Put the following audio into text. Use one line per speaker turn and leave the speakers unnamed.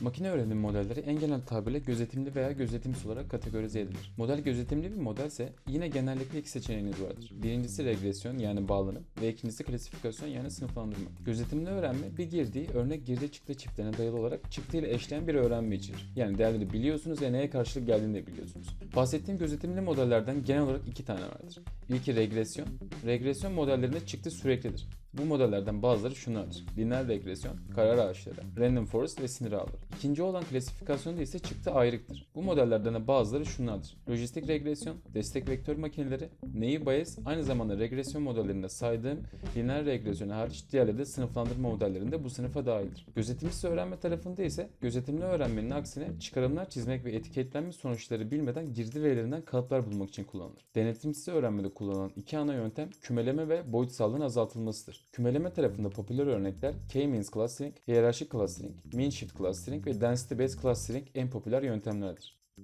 Makine öğrenimi modelleri en genel tabirle gözetimli veya gözetimsiz olarak kategorize edilir. Model gözetimli bir modelse yine genellikle iki seçeneğiniz vardır. Birincisi regresyon yani bağlanım ve ikincisi klasifikasyon yani sınıflandırma. Gözetimli öğrenme bir girdiği örnek girdi çıktı çiftlerine dayalı olarak çıktı ile eşleyen bir öğrenme içerir. Yani değerleri biliyorsunuz ve neye karşılık geldiğini de biliyorsunuz. Bahsettiğim gözetimli modellerden genel olarak iki tane vardır. İlki regresyon. Regresyon modellerinde çıktı süreklidir. Bu modellerden bazıları şunlardır. Lineer regresyon, karar ağaçları, random forest ve sinir ağları. İkinci olan klasifikasyonda ise çıktı ayrıktır. Bu modellerden de bazıları şunlardır. Lojistik regresyon, destek vektör makineleri, naive bias, aynı zamanda regresyon modellerinde saydığım lineer regresyon hariç diğerleri de sınıflandırma modellerinde bu sınıfa dahildir. Gözetimsiz öğrenme tarafında ise gözetimli öğrenmenin aksine çıkarımlar çizmek ve etiketlenme sonuçları bilmeden girdi verilerinden kalıplar bulmak için kullanılır. Denetimsiz öğrenmede kullanılan iki ana yöntem kümeleme ve boyutsallığın azaltılmasıdır. Kümeleme tarafında popüler örnekler K-means clustering, hiyerarşik clustering, mean shift clustering ve density based clustering en popüler yöntemlerdir.